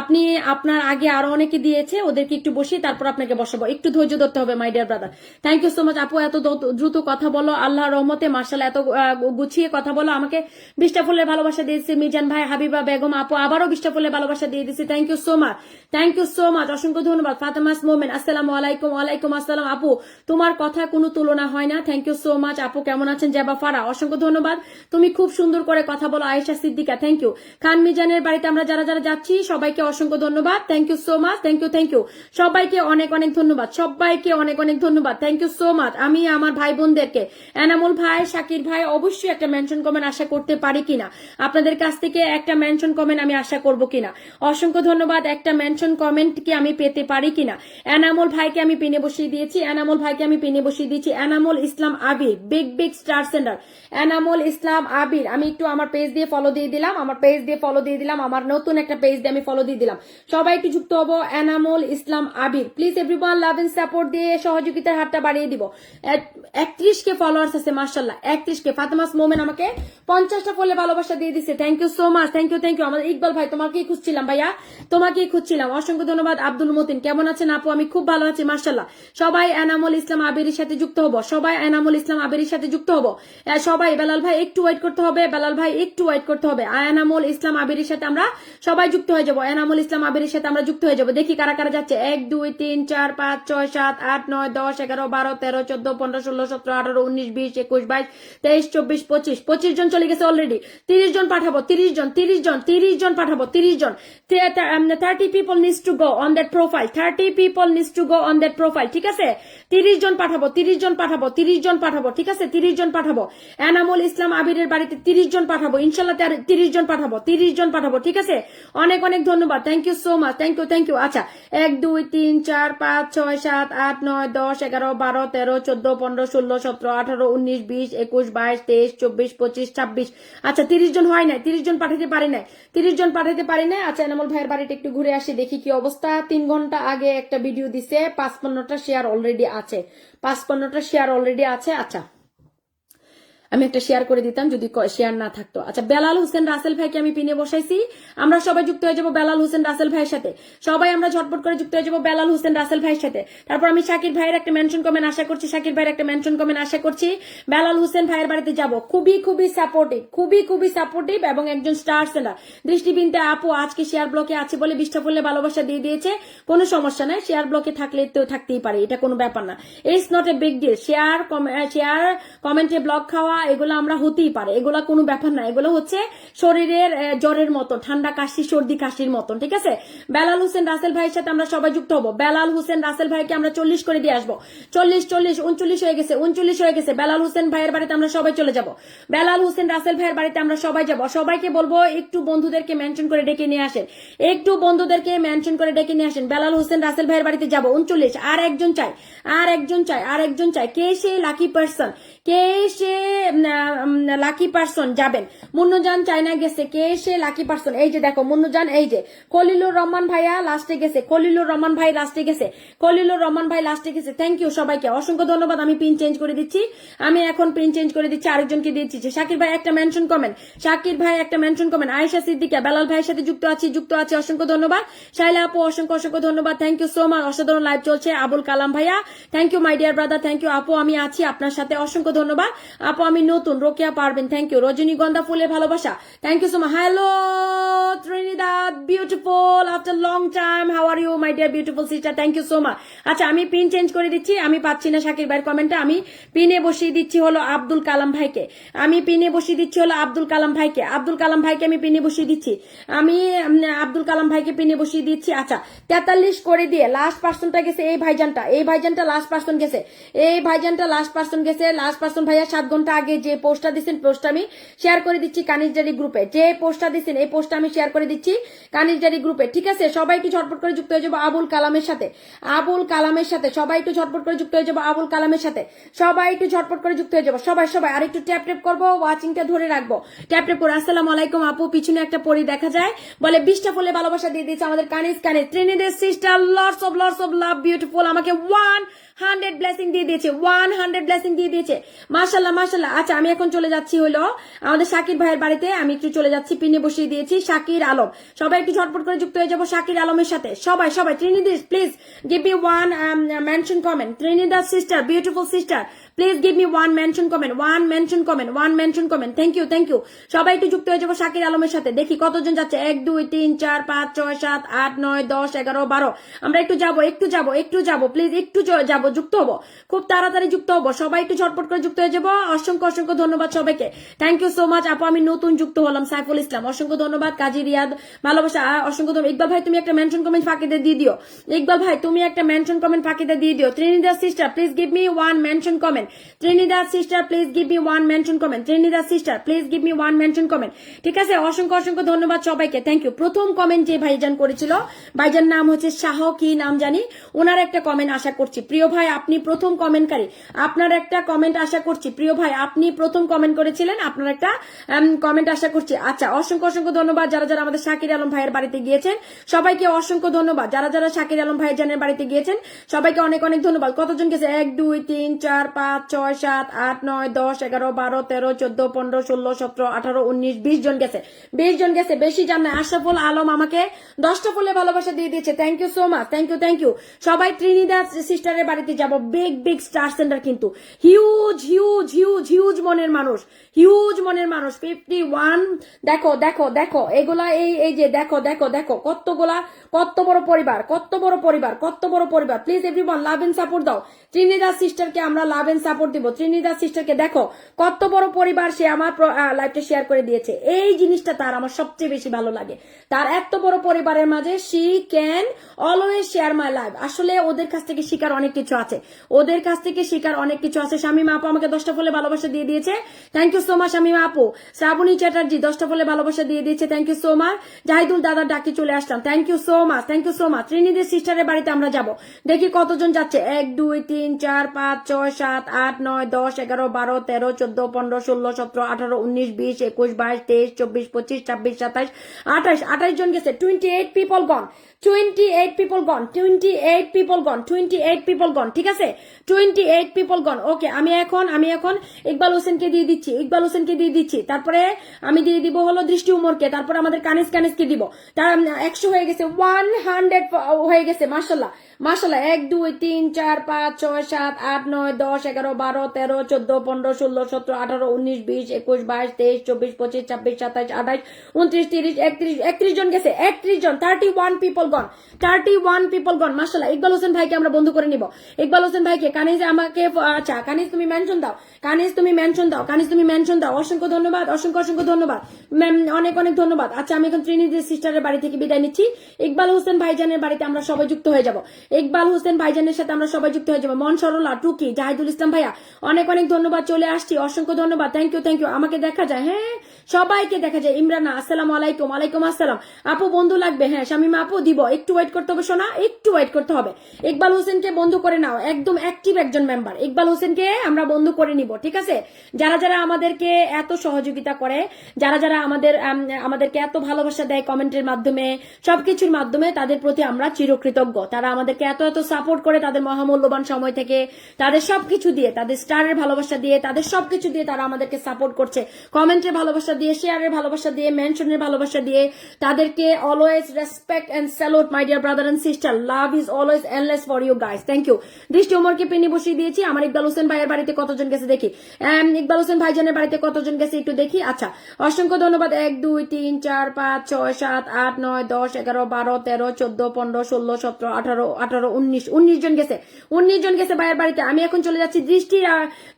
আপনি আপনার আগে আরো অনেকে দিয়েছে ওদেরকে একটু বসিয়ে তারপর আপনাকে বসাবো একটু ধৈর্য ধরতে হবে my dear brother thank you so much আপু এত দ্রুত কথা বলো আল্লাহ রহমতে মার্শাল এত গুছিয়ে কথা বলো আমাকে বিষ্টা ফুলের ভালোবাসা দিয়েছে মিজান ভাই হাবিবা বেগম আপু আবারও বিষ্টা ফুলের ভালোবাসা দিয়ে দিচ্ছি thank you so much thank you so much অসংখ্য ধন্যবাদ ফাতেমাস মোমেন আসসালাম আলাইকুম আলাইকুম আসসালাম আপু তোমার কথা কোনো তুলনা হয় না থ্যাংক ইউ সো মাচ আপু কেমন আছেন জ্যাবা ফারা অসংখ্য ধন্যবাদ তুমি খুব সুন্দর করে কথা বলো আয়েশা সিদ্দিকা থ্যাংক ইউ খান মিজানের বাড়িতে আমরা যারা যারা যাচ্ছি সবাইকে অসংখ্য ধন্যবাদ thank you so much thank you thank you সবাইকে অনেক অনেক ধন্যবাদ সবাইকে অনেক অনেক ধন্যবাদ থ্যাংক ইউ সো মাচ আমি আমার ভাই বোনদেরকে এনামুল ভাই শাকির ভাই অবশ্যই একটা মেনশন কমেন্ট আশা করতে পারি কিনা আপনাদের কাছ থেকে একটা মেনশন কমেন্ট আমি আশা করব কিনা অসংখ্য ধন্যবাদ একটা মেনশন কমেন্ট কি আমি পেতে পারি কিনা এনামুল ভাই ভাইকে আমি পিনে বসিয়ে দিয়েছি এনামল ভাইকে আমি পিনে বসিয়ে দিয়েছি Enamul Islam Abir big big star sender Enamul Islam Abir আমি একটু আমার পেজ দিয়ে ফলো দিয়ে দিলাম আমার পেজ দিয়ে ফলো দিয়ে দিলাম আমার নতুন একটা পেজ দিয়ে আমি ফলো দিয়ে দিলাম সবাই একটু যুক্ত হবো Enamul Islam Abir please everyone love and support দিয়ে সহযোগিতার হাতটা বাড়িয়ে দিব একত্রিশ কে ফলোয়ার্স আছে মার্শাল্লাহ একত্রিশ কে ফাতেমাস মোমেন আমাকে পঞ্চাশটা ফলে ভালোবাসা দিয়ে দিচ্ছে thank you so much thank you thank you আমাদের ইকবাল ভাই তোমাকেই খুঁজছিলাম ভাইয়া তোমাকেই খুঁজছিলাম অসংখ্য ধন্যবাদ আব্দুল মতিন কেমন আছেন আপু আমি খুব ভালো আছি আছে মার্শাল্লাহ সবাই এনামুল ইসলাম আবির সাথে যুক্ত হবো সবাই এনামুল ইসলাম আবির সাথে যুক্ত হবো সবাই বেলাল ভাই একটু ওয়েট করতে হবে বেলাল ভাই একটু ওয়েট করতে হবে এনামল ইসলাম আবির সাথে আমরা সবাই যুক্ত হয়ে যাবো এনামুল ইসলাম আবির সাথে আমরা যুক্ত হয়ে যাবো দেখি কারা কারা যাচ্ছে এক দুই তিন চার পাঁচ ছয় সাত আট নয় দশ এগারো বারো তেরো চোদ্দ পনেরো ষোলো সতেরো আঠারো উনিশ বিশ একুশ বাইশ তেইশ চব্বিশ পঁচিশ পঁচিশ জন চলে গেছে অলরেডি তিরিশ জন পাঠাবো তিরিশ জন তিরিশ জন তিরিশ জন পাঠাবো তিরিশ জন thirty people need to go on that profile thirty people need to go on that profile ঠিক আছে তিরিশ জন পাঠাবো তিরিশ জন পাঠাবো তিরিশ জন পাঠাবো ঠিক আছে তিরিশ জন পাঠাবো এনামুল ইসলাম আবিরের বাড়িতে তিরিশ জন পাঠাবো ইনশাল্লাহ তিরিশ জন পাঠাবো তিরিশ জন পাঠাবো ঠিক আছে অনেক অনেক ধন্যবাদ thank you so much thank you thank you আচ্ছা এক দুই তিন চার পাঁচ ছয় সাত আট নয় দশ এগারো বারো তেরো চোদ্দ পনেরো ষোলো সতেরো আঠারো উনিশ বিশ একুশ বাইশ তেইশ চব্বিশ পঁচিশ ছাব্বিশ আচ্ছা তিরিশ জন হয় নাই তিরিশ জন পাঠাতে পারি নাই তিরিশ জন পাঠাতে পারি নাই আচ্ছা এনামুল ভাইয়ের বাড়িতে একটু ঘুরে আসি দেখি কি অবস্থা তিন ঘন্টা আগে একটা ভিডিও দিছে পাঁচ পনেরোটা শেয়ার অলরেডি আছে পাঁচ পনেরোটা শেয়ার অলরেডি আছে আচ্ছা আমি একটা শেয়ার করে দিতাম যদি শেয়ার না থাকতো আচ্ছা বেলাল হোসেন রাসেল ভাইকে আমি পিনে বসাইছি আমরা সবাই যুক্ত হয়ে যাবো বেলাল হোসেন রাসেল ভাইয়ের সাথে সবাই আমরা ঝটপট করে যুক্ত হয়ে যাবো বেলাল হোসেন রাসেল ভাইয়ের সাথে তারপর আমি শাকির ভাইয়ের একটা মেনশন কমেন্ট আশা করছি শাকির ভাইয়ের একটা মেনশন কমেন্ট আশা করছি বেলাল হোসেন ভাইয়ের বাড়িতে যাব খুবই খুবই সাপোর্টিভ খুবই খুবই সাপোর্টিভ এবং একজন স্টার সেলার দৃষ্টিবিনতে আপু আজকে শেয়ার ব্লকে আছে বলে বিষ্ঠা পড়লে ভালোবাসা দিয়ে দিয়েছে কোনো সমস্যা নাই শেয়ার ব্লকে থাকলে তো থাকতেই পারে এটা কোনো ব্যাপার না it's not a big deal share share কমেন্টে ব্লক খাওয়া হওয়া এগুলো আমরা হতেই পারে এগুলো কোনো ব্যাপার না এগুলো হচ্ছে শরীরের জ্বরের মতো ঠান্ডা কাশি সর্দি কাশির মতন ঠিক আছে বেলাল হোসেন রাসেল ভাইয়ের সাথে আমরা সবাই যুক্ত হবো বেলাল হোসেন রাসেল ভাইকে আমরা চল্লিশ করে দিয়ে আসবো চল্লিশ চল্লিশ উনচল্লিশ হয়ে গেছে উনচল্লিশ হয়ে গেছে বেলাল হোসেন ভাইয়ের বাড়িতে আমরা সবাই চলে যাব বেলাল হোসেন রাসেল ভাইয়ের বাড়িতে আমরা সবাই যাব সবাইকে বলবো একটু বন্ধুদেরকে মেনশন করে ডেকে নিয়ে আসেন একটু বন্ধুদেরকে মেনশন করে ডেকে নিয়ে আসেন বেলাল হোসেন রাসেল ভাইয়ের বাড়িতে যাবো উনচল্লিশ আর একজন চাই আর একজন চাই আর একজন চাই কে সে লাকি পার্সন কে সে লাকি পার্সন যাবেন মুন্নুজান চাইনা গেছে কে সে লাকি পার্সন এই যে দেখো মুন্নুজান এই যে কলিলুর রহমান ভাইয়া লাস্টে গেছে কলিলুর রহমান ভাই লাস্টে গেছে কলিলুর রহমান ভাই লাস্টে গেছে থ্যাংক ইউ সবাইকে অসংখ্য ধন্যবাদ আমি পিন চেঞ্জ করে দিচ্ছি আমি এখন পিন চেঞ্জ করে দিচ্ছি আরেকজনকে দিয়ে দিচ্ছি শাকির ভাই একটা মেনশন কমেন্ট শাকির ভাই একটা মেনশন কমেন্ট আয়েশা সিদ্দিকা বেলাল ভাইয়ের সাথে যুক্ত আছি যুক্ত আছে অসংখ্য ধন্যবাদ শাইলা আপু অসংখ্য অসংখ্য ধন্যবাদ থ্যাংক ইউ সো মাচ অসাধারণ লাইভ চলছে আবুল কালাম ভাইয়া thank you my dear brother thank you আপু আমি আছি আপনার সাথে অসংখ্য ধন্যবাদ আপু আমি আমি নতুন রোকিয়া পারবেন থ্যাংক ইউ রজনীগন্ধা ফুলে ভালোবাসা thank you so much hello Trinidad beautiful after long time how are you my dear beautiful sister thank you so much আচ্ছা আমি পিন চেঞ্জ করে দিচ্ছি আমি পাচ্ছি না শাকির ভাইয়ের কমেন্টটা আমি পিনে বসিয়ে দিচ্ছি হলো আব্দুল কালাম ভাইকে আমি পিনে বসিয়ে দিচ্ছি হলো আব্দুল কালাম ভাইকে আব্দুল কালাম ভাইকে আমি পিনে বসিয়ে দিচ্ছি আমি আব্দুল কালাম ভাইকে পিনে বসিয়ে দিচ্ছি আচ্ছা তেতাল্লিশ করে দিয়ে লাস্ট পার্সনটা গেছে এই ভাইজানটা এই ভাইজানটা লাস্ট পার্সন গেছে এই ভাইজানটা লাস্ট পার্সন গেছে লাস্ট পার্সন ভাইয়া সাত ঘন্টা আগে আগে যে পোস্টটা দিচ্ছেন পোস্টটা আমি শেয়ার করে দিচ্ছি কানিজারি গ্রুপে যে পোস্টটা দিচ্ছেন এই পোস্টটা আমি শেয়ার করে দিচ্ছি কানিজারি গ্রুপে ঠিক আছে সবাই একটু ঝটপট করে যুক্ত হয়ে যাবো আবুল কালামের সাথে আবুল কালামের সাথে সবাই একটু ঝটপট করে যুক্ত হয়ে যাবো আবুল কালামের সাথে সবাই একটু ঝটপট করে যুক্ত হয়ে যাবো সবাই সবাই আর একটু ট্যাপ ট্যাপ করবো ওয়াচিংটা ধরে রাখবো ট্যাপ ট্যাপ করে আসসালাম আলাইকুম আপু পিছনে একটা পরি দেখা যায় বলে বিশটা ফলে ভালোবাসা দিয়ে দিচ্ছে আমাদের কানিজ কানিজ ট্রেনিদের sister lords of lords of love beautiful আমাকে ওয়ান হান্ড্রেড ব্লেসিং দিয়ে দিয়েছে ওয়ান হান্ড্রেড ব্লেসিং দিয়ে দিয়েছে মাসাল্লাহ মাসাল্লাহ আচ্ছা আমি এখন চলে যাচ্ছি হলো আমাদের শাকির ভাইয়ের বাড়িতে আমি একটু চলে যাচ্ছি পিনে বসিয়ে দিয়েছি শাকির আলম সবাই একটু ঝটপট করে যুক্ত হয়ে যাবো শাকির আলমের সাথে সবাই সবাই Trinidad's please give me one mention comment Trinidad's sister beautiful sister please give me one mention comment one mention comment one mention comment thank you thank you সবাই একটু যুক্ত হয়ে যাবো শাকির আলমের সাথে দেখি কতজন যাচ্ছে এক দুই তিন চার পাঁচ ছয় সাত আট নয় দশ এগারো বারো আমরা একটু যাবো একটু যাবো একটু যাবো প্লিজ একটু যাবো যুক্ত হবো খুব তাড়াতাড়ি যুক্ত হবো সবাই একটু ঝটপট করে যুক্ত হয়ে যাবো অসংখ্য অসংখ্য ধন্যবাদ সবাইকে থ্যাংক ইউ সো মাচ আপু আমি নতুন যুক্ত হলাম সাইফুল ইসলাম অসংখ্য ধন্যবাদ কাজী রিয়াদ ভালোবাসা অসংখ্য ধন্যবাদ ইকবাল ভাই তুমি একটা মেনশন কমেন্ট ফাঁকিতে দিয়ে দিও ইকবাল ভাই তুমি একটা মেনশন কমেন্ট ফাঁকিতে দিয়ে দিও Trinidad's sister please give me one mention comment comment sister please give me one mention comment Trinidad's sister please give me one mention comment ঠিক আছে অসংখ্য অসংখ্য ধন্যবাদ সবাইকে থ্যাংক ইউ প্রথম কমেন্ট যে ভাইজান করেছিল ভাইজান নাম হচ্ছে শাহ কি নাম জানি ওনার একটা কমেন্ট আশা করছি প্রিয় ভাই আপনি প্রথম কমেন্টকারী আপনার একটা কমেন্ট আশা করছি প্রিয় ভাই আপনি প্রথম কমেন্ট করেছিলেন আপনার একটা কমেন্ট আশা করছি আচ্ছা অসংখ্য অসংখ্য ধন্যবাদ যারা যারা আমাদের শাকির আলম ভাইয়ের বাড়িতে গিয়েছেন সবাইকে অসংখ্য ধন্যবাদ যারা যারা শাকির আলম ভাইয়ের জানের বাড়িতে গিয়েছেন সবাইকে অনেক অনেক ধন্যবাদ কতজন গেছে এক দুই তিন চার পাঁচ সাত ছয় সাত আট নয় দশ এগারো বারো তেরো চোদ্দ পনেরো ষোলো সতেরো আঠারো উনিশ বিশ জন গেছে বিশ জন গেছে বেশি জান না আশরাফুল আলম আমাকে দশটা ফুলে ভালোবাসা দিয়ে দিয়েছে thank you so much thank you thank you সবাই ত্রিনিদাস সিস্টারের বাড়িতে যাব বিগ বিগ স্টার সেন্টার কিন্তু হিউজ হিউজ হিউজ হিউজ মনের মানুষ হিউজ মনের মানুষ ফিফটি ওয়ান দেখো দেখো দেখো এগুলা এই এই যে দেখো দেখো দেখো কতগুলা কত বড় পরিবার কত বড় পরিবার কত বড় পরিবার please everyone love and support দাও ত্রিনিদাস সিস্টারকে আমরা লাভ এন্ড সাপোর্ট দিব ত্রিনিদা সিস্টারকে দেখো কত বড় পরিবার সে আমার লাইফটা শেয়ার করে দিয়েছে এই জিনিসটা তার আমার সবচেয়ে বেশি ভালো লাগে তার এত বড় পরিবারের মাঝে she can always share my life আসলে ওদের কাছ থেকে শিকার অনেক কিছু আছে ওদের কাছ থেকে শিকার অনেক কিছু আছে স্বামী আপু আমাকে দশটা ফলে ভালোবাসা দিয়ে দিয়েছে থ্যাংক ইউ সো মাচ স্বামী আপু শ্রাবণী চ্যাটার্জি দশটা ফলে ভালোবাসা দিয়ে দিয়েছে thank you so much Jahidul দাদার ডাকি চলে আসলাম thank you so much thank you so much ত্রিনিদের সিস্টারের বাড়িতে আমরা যাব দেখি কতজন যাচ্ছে এক দুই তিন চার পাঁচ ছয় সাত আট নয় দশ এগারো বারো তেরো চোদ্দ পনেরো ষোলো সতেরো আঠারো উনিশ বিশ একুশ বাইশ তেইশ চব্বিশ পঁচিশ ছাব্বিশ সাতাইশ আঠাইশ আঠাইশ জন গেছে twenty eight people gone twenty eight people gone twenty eight people gone twenty ঠিক আছে টোয়েন্টি এইট পিপল ওকে আমি এখন আমি এখন ইকবাল হোসেনকে দিয়ে দিচ্ছি ইকবাল হোসেনকে দিয়ে দিচ্ছি তারপরে আমি দিয়ে দিব হলো দৃষ্টি উমরকে তারপর আমাদের কানিস কানিসকে দিব তার একশো হয়ে গেছে ওয়ান হয়ে গেছে মার্শাল্লাহ মার্শাল্লাহ এক দুই তিন চার পাঁচ ছয় সাত আট নয় দশ এগারো বারো তেরো চোদ্দ পনেরো ষোলো সতেরো আঠারো উনিশ বিশ একুশ বাইশ তেইশ চব্বিশ পঁচিশ ছাব্বিশ সাতাইশ আঠাইশ উনত্রিশ তিরিশ একত্রিশ একত্রিশ জন গেছে একত্রিশ জন thirty one people people gone thirty one people gone মাসাল্লাহ ইকবাল হোসেন ভাইকে আমরা বন্ধু করে নিব ইকবাল হোসেন ভাইকে কানিজ আমাকে আচ্ছা কানিজ তুমি মেনশন দাও কানিজ তুমি মেনশন দাও কানিজ তুমি মেনশন দাও অসংখ্য ধন্যবাদ অসংখ্য অসংখ্য ধন্যবাদ অনেক অনেক ধন্যবাদ আচ্ছা আমি এখন ত্রিনিধি সিস্টারের বাড়ি থেকে বিদায় নিচ্ছি ইকবাল হোসেন ভাইজানের বাড়িতে আমরা সবাই যুক্ত হয়ে যাব ইকবাল হোসেন ভাইজানের সাথে আমরা সবাই যুক্ত হয়ে যাবো মন সরলা টুকি জাহিদুল ইসলাম ভাইয়া অনেক অনেক ধন্যবাদ চলে আসছি অসংখ্য ধন্যবাদ থ্যাংক ইউ থ্যাংক ইউ আমাকে দেখা যায় হ্যাঁ সবাইকে দেখা যায় ইমরানা আসসালাম আলাইকুম আলাইকুম আসসালাম আপু বন্ধু লাগবে হ্যাঁ শামিমা আপু দিব দিব একটু ওয়েট করতে হবে সোনা একটু ওয়েট করতে হবে ইকবাল হোসেনকে বন্ধু করে নাও একদম অ্যাক্টিভ একজন মেম্বার ইকবাল হোসেনকে আমরা বন্ধু করে নিব ঠিক আছে যারা যারা আমাদেরকে এত সহযোগিতা করে যারা যারা আমাদের আমাদেরকে এত ভালোবাসা দেয় কমেন্টের মাধ্যমে সবকিছুর মাধ্যমে তাদের প্রতি আমরা চিরকৃতজ্ঞ তারা আমাদেরকে এত এত সাপোর্ট করে তাদের মহামূল্যবান সময় থেকে তাদের সবকিছু দিয়ে তাদের স্টারের ভালোবাসা দিয়ে তাদের সবকিছু দিয়ে তারা আমাদেরকে সাপোর্ট করছে কমেন্টের ভালোবাসা দিয়ে শেয়ারের ভালোবাসা দিয়ে মেনশনের ভালোবাসা দিয়ে তাদেরকে always respect and salute my dear brother and sister love is always endless for you guys thank you দৃষ্টি ওমরকে পেনে বসিয়ে দিয়েছি আমার ইকবাল হোসেন ভাইয়ের বাড়িতে কতজন গেছে দেখি ইকবাল হোসেন ভাইজানের বাড়িতে কতজন গেছে একটু দেখি আচ্ছা অসংখ্য ধন্যবাদ এক দুই তিন চার পাঁচ ছয় সাত আট নয় দশ এগারো বারো তেরো চোদ্দ পনেরো ষোলো সতেরো আঠারো আঠারো উনিশ উনিশ জন গেছে উনিশ জন গেছে ভাইয়ের বাড়িতে আমি এখন চলে যাচ্ছি দৃষ্টির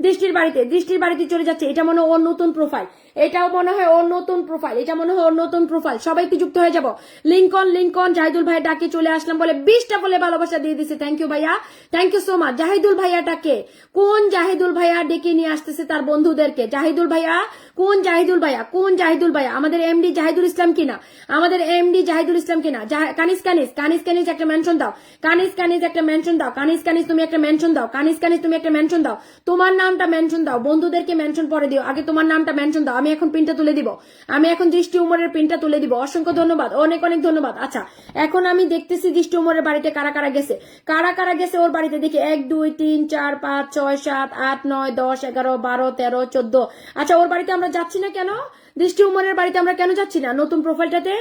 দৃষ্টির বাড়িতে দৃষ্টির বাড়িতে চলে যাচ্ছে এটা মনে ওর নতুন প্রোফাইল এটাও মনে হয় ওর নতুন প্রোফাইল এটা মনে হয় ওর নতুন প্রোফাইল সবাই কি যুক্ত হয়ে যাব লিঙ্কন লিঙ্কন জাহিদুল ভাই ডাকে চলে আসলাম বলে বিশটা বলে ভালোবাসা দিয়ে দিছে থ্যাংক ইউ ভাইয়া thank you so much Jahidul ভাইয়াটাকে কোন জাহিদুল ভাইয়া ডেকে নিয়ে আসতেছে তার বন্ধুদেরকে জাহিদুল ভাইয়া কোন জাহিদুল ভাইয়া কোন জাহিদুল ভাইয়া আমাদের এমডি জাহিদুল ইসলাম কিনা আমাদের এমডি জাহিদুল ইসলাম কিনা কানিস কানিস কানিস কানিস একটা মেনশন দাও কানিস কানিস একটা মেনশন দাও কানিস কানিস তুমি একটা মেনশন দাও কানিস কানিস তুমি একটা মেনশন দাও তোমার নামটা মেনশন দাও বন্ধুদেরকে মেনশন পরে দিও আগে তোমার নামটা মেনশন দাও আমি আমি এখন পিনটা তুলে দিব আমি এখন দৃষ্টি উমরের পিনটা তুলে দিব অসংখ্য ধন্যবাদ অনেক অনেক ধন্যবাদ আচ্ছা এখন আমি দেখতেছি দৃষ্টি উমরের বাড়িতে কারা কারা গেছে কারা কারা গেছে ওর বাড়িতে দেখি এক দুই তিন চার পাঁচ ছয় সাত আট নয় দশ এগারো বারো তেরো চোদ্দ আচ্ছা ওর বাড়িতে আমরা যাচ্ছি না কেন দৃষ্টি উমরের বাড়িতে আমরা কেন যাচ্ছি না নতুন প্রোফাইলটাতে